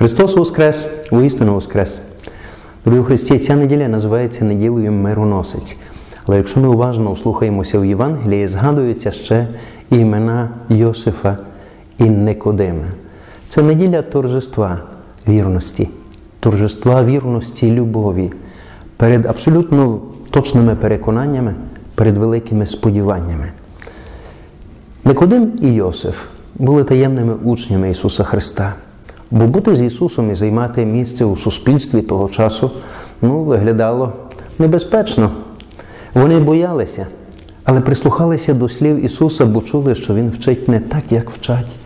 Христос Воскрес, воістину Воскрес. Дорогі Христі, ця неділя називається неділею мироносець. Але якщо ми уважно слухаємося в Євангелії, згадуються ще імена Йосифа і Никодима. Це неділя торжества вірності, торжества вірності любові перед абсолютно точними переконаннями, перед великими сподіваннями. Никодим і Йосиф були таємними учнями Ісуса Христа. Бо бути з Ісусом і займати місце у суспільстві того часу ну, виглядало небезпечно. Вони боялися, але прислухалися до слів Ісуса, бо чули, що Він вчить не так, як вчать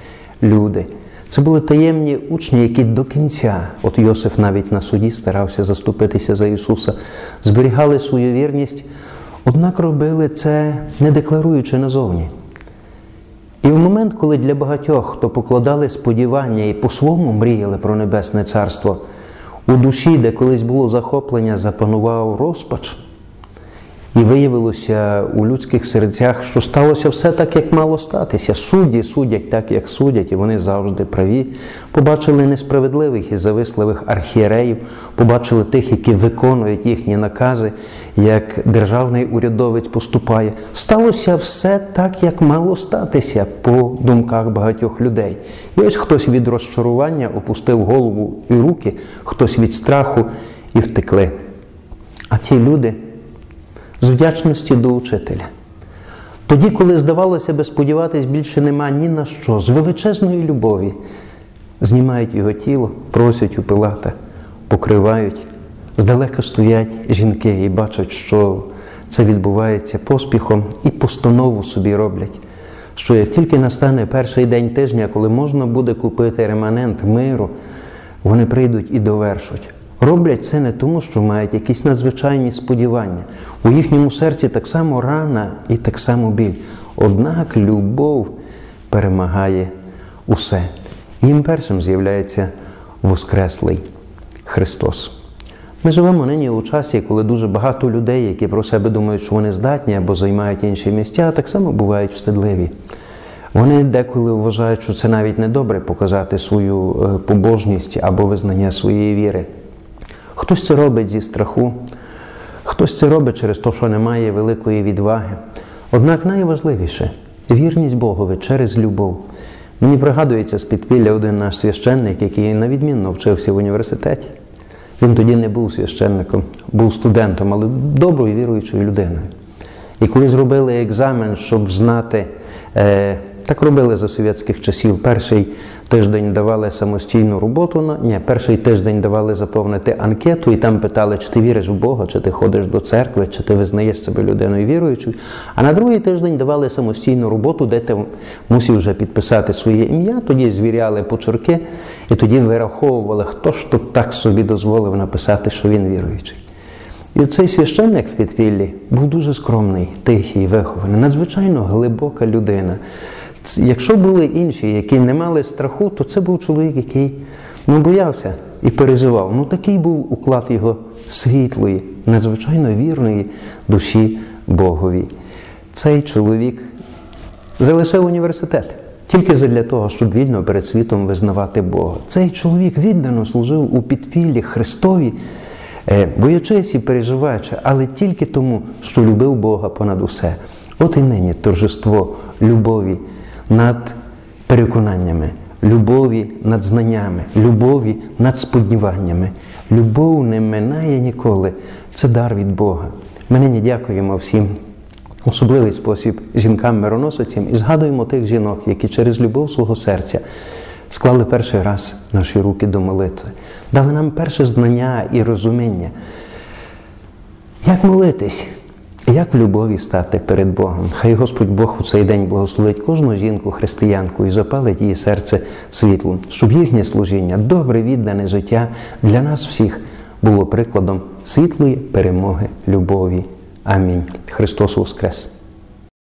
люди. Це були таємні учні, які до кінця, от Йосиф навіть на суді старався заступитися за Ісуса, зберігали свою вірність, однак робили це не декларуючи назовні. Момент, коли для багатьох, хто покладали сподівання і по-своєму мріяли про Небесне Царство, у душі, де колись було захоплення, запанував розпач, і виявилося у людських серцях, що сталося все так, як мало статися. Судді судять так, як судять, і вони завжди праві. Побачили несправедливих і зависливих архієреїв, побачили тих, які виконують їхні накази, як державний урядовець поступає. Сталося все так, як мало статися по думках багатьох людей. І ось хтось від розчарування опустив голову і руки, хтось від страху і втекли. А ті люди з вдячності до учителя. Тоді, коли здавалося би, сподіватись більше нема ні на що, з величезної любові знімають його тіло, просять у Пилата, покривають, здалека стоять жінки і бачать, що це відбувається поспіхом, і постанову собі роблять. Що як тільки настане перший день тижня, коли можна буде купити реманент миру, вони прийдуть і довершуть. Роблять це не тому, що мають якісь надзвичайні сподівання. У їхньому серці так само рана і так само біль. Однак любов перемагає усе. Їм першим з'являється Воскреслий Христос. Ми живемо нині у часі, коли дуже багато людей, які про себе думають, що вони здатні або займають інші місця, так само бувають встидливі. Вони деколи вважають, що це навіть не добре показати свою побожність або визнання своєї віри. Хтось це робить зі страху, хтось це робить через те, що немає великої відваги. Однак найважливіше вірність Богові через любов. Мені пригадується з підпілля один наш священник, який навідмінно вчився в університеті. Він тоді не був священником, був студентом, але доброю віруючою людиною. І коли зробили екзамен, щоб знати, е, так робили за совєтських часів, перший тиждень давали самостійну роботу, на ні, перший тиждень давали заповнити анкету, і там питали, чи ти віриш в Бога, чи ти ходиш до церкви, чи ти визнаєш себе людиною віруючою. А на другий тиждень давали самостійну роботу, де ти мусив вже підписати своє ім'я, тоді звіряли почерки, і тоді вираховували, хто ж тут так собі дозволив написати, що він віруючий. І цей священник в підпіллі був дуже скромний, тихий, вихований, надзвичайно глибока людина. Якщо були інші, які не мали страху, то це був чоловік, який ну, боявся і переживав. Ну такий був уклад його світлої, надзвичайно вірної душі Богові. Цей чоловік залишив університет тільки для того, щоб вільно перед світом визнавати Бога. Цей чоловік віддано служив у підпіллі Христові, боячись і переживаючи, але тільки тому, що любив Бога понад усе. От і нині торжество любові над переконаннями, любові над знаннями, любові над сподіваннями. Любов не минає ніколи. Це дар від Бога. Ми нині дякуємо всім особливий спосіб жінкам-мироносицям і згадуємо тих жінок, які через любов свого серця склали перший раз наші руки до молитви, дали нам перше знання і розуміння. Як молитись? Як в любові стати перед Богом? Хай Господь Бог у цей день благословить кожну жінку, християнку і запалить її серце світлом, щоб їхнє служіння, добре віддане життя для нас всіх було прикладом світлої перемоги, любові. Амінь. Христос Воскрес!